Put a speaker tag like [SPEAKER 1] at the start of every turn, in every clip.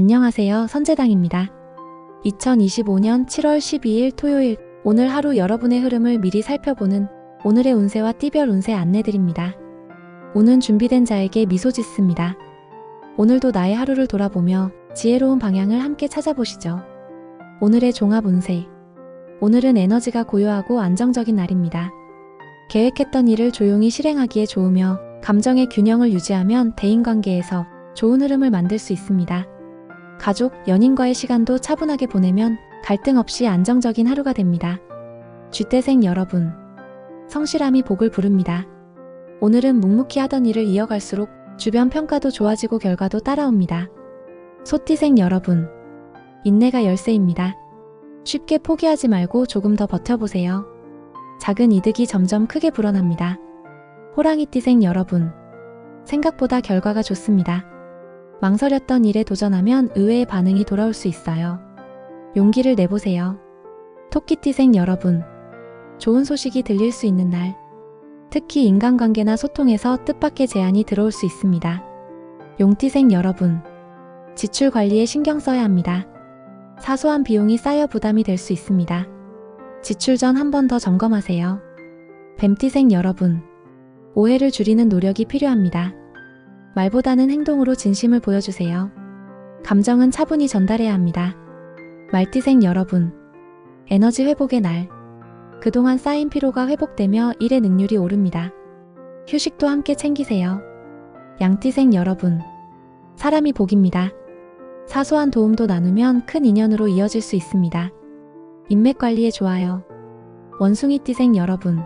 [SPEAKER 1] 안녕하세요. 선재당입니다. 2025년 7월 12일 토요일 오늘 하루 여러분의 흐름을 미리 살펴보는 오늘의 운세와 띠별 운세 안내드립니다. 오는 준비된 자에게 미소 짓습니다. 오늘도 나의 하루를 돌아보며 지혜로운 방향을 함께 찾아보시죠. 오늘의 종합 운세. 오늘은 에너지가 고요하고 안정적인 날입니다. 계획했던 일을 조용히 실행하기에 좋으며 감정의 균형을 유지하면 대인관계에서 좋은 흐름을 만들 수 있습니다. 가족, 연인과의 시간도 차분하게 보내면 갈등 없이 안정적인 하루가 됩니다. 쥐떼생 여러분. 성실함이 복을 부릅니다. 오늘은 묵묵히 하던 일을 이어갈수록 주변 평가도 좋아지고 결과도 따라옵니다. 소띠생 여러분. 인내가 열쇠입니다. 쉽게 포기하지 말고 조금 더 버텨보세요. 작은 이득이 점점 크게 불어납니다. 호랑이띠생 여러분. 생각보다 결과가 좋습니다. 망설였던 일에 도전하면 의외의 반응이 돌아올 수 있어요. 용기를 내보세요. 토끼띠생 여러분. 좋은 소식이 들릴 수 있는 날. 특히 인간관계나 소통에서 뜻밖의 제안이 들어올 수 있습니다. 용띠생 여러분. 지출 관리에 신경 써야 합니다. 사소한 비용이 쌓여 부담이 될 수 있습니다. 지출 전 한 번 더 점검하세요. 뱀띠생 여러분. 오해를 줄이는 노력이 필요합니다. 말보다는 행동으로 진심을 보여주세요. 감정은 차분히 전달해야 합니다. 말띠생 여러분. 에너지 회복의 날. 그동안 쌓인 피로가 회복되며 일의 능률이 오릅니다. 휴식도 함께 챙기세요. 양띠생 여러분. 사람이 복입니다. 사소한 도움도 나누면 큰 인연으로 이어질 수 있습니다. 인맥 관리에 좋아요. 원숭이 띠생 여러분.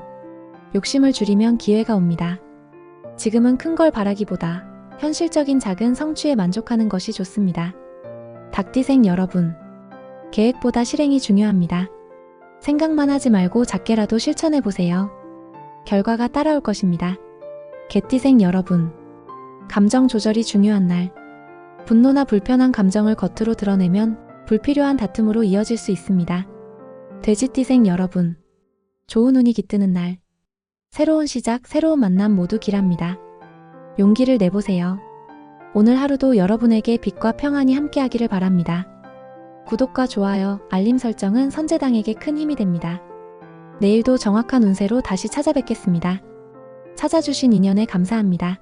[SPEAKER 1] 욕심을 줄이면 기회가 옵니다. 지금은 큰 걸 바라기보다 현실적인 작은 성취에 만족하는 것이 좋습니다. 닭띠생 여러분. 계획보다 실행이 중요합니다. 생각만 하지 말고 작게라도 실천해 보세요. 결과가 따라올 것입니다. 개띠생 여러분. 감정 조절이 중요한 날. 분노나 불편한 감정을 겉으로 드러내면 불필요한 다툼으로 이어질 수 있습니다. 돼지띠생 여러분. 좋은 운이 깃드는 날. 새로운 시작, 새로운 만남 모두 길합니다. 용기를 내보세요. 오늘 하루도 여러분에게 빛과 평안이 함께하기를 바랍니다. 구독과 좋아요, 알림 설정은 선재당에게 큰 힘이 됩니다. 내일도 정확한 운세로 다시 찾아뵙겠습니다. 찾아주신 인연에 감사합니다.